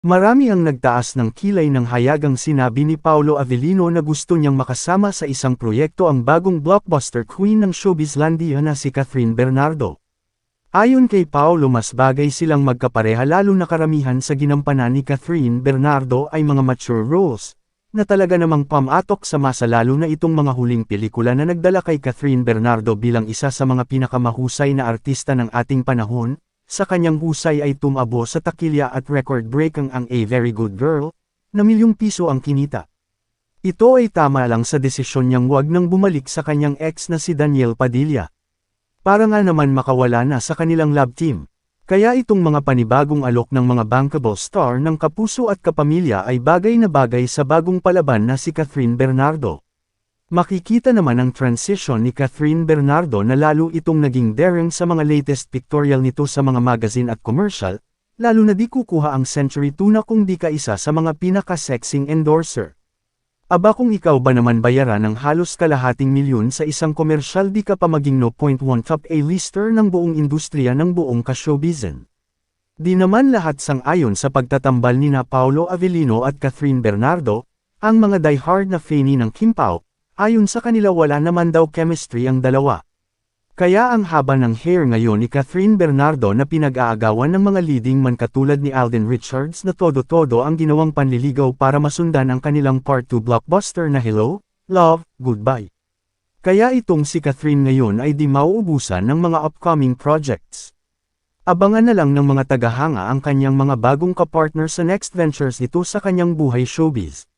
Marami ang nagtaas ng kilay ng hayagang sinabi ni Paolo Avellino na gusto niyang makasama sa isang proyekto ang bagong blockbuster queen ng showbizlandia na si Catherine Bernardo. Ayon kay Paolo mas bagay silang magkapareha lalo na karamihan sa ginampanan ni Catherine Bernardo ay mga mature roles, na talaga namang pamatok sa masa lalo na itong mga huling pelikula na nagdala kay Catherine Bernardo bilang isa sa mga pinakamahusay na artista ng ating panahon, sa kanyang husay ay tumabo sa takilya at record-breaking ang A Very Good Girl, na milyong piso ang kinita. Ito ay tama lang sa desisyon niyang wag nang bumalik sa kanyang ex na si Daniel Padilla. Para nga naman makawala na sa kanilang love team. Kaya itong mga panibagong alok ng mga bankable star ng kapuso at kapamilya ay bagay na bagay sa bagong palaban na si Catherine Bernardo. Makikita naman ang transition ni Catherine Bernardo na lalo itong naging daring sa mga latest pictorial nito sa mga magazine at commercial, lalo na di kukuha ang Century Tuna kung di ka isa sa mga pinaka-sexing endorser. Aba kung ikaw ba naman bayaran ng halos kalahating milyon sa isang komersyal di ka pa maging no point one top A-lister ng buong industriya ng buong ka-showbizen. Di naman lahat sang-ayon sa pagtatambal ni na Paolo Avellino at Catherine Bernardo, ang mga diehard na fani ng Kim Pao, Ayon sa kanila wala naman daw chemistry ang dalawa. Kaya ang haba ng hair ngayon ni Catherine Bernardo na pinag-aagawan ng mga leading man katulad ni Alden Richards na todo-todo ang ginawang panliligaw para masundan ang kanilang part 2 blockbuster na Hello, Love, Goodbye. Kaya itong si Catherine ngayon ay di mauubusan ng mga upcoming projects. Abangan na lang ng mga tagahanga ang kanyang mga bagong kapartner sa next ventures nito sa kanyang buhay showbiz.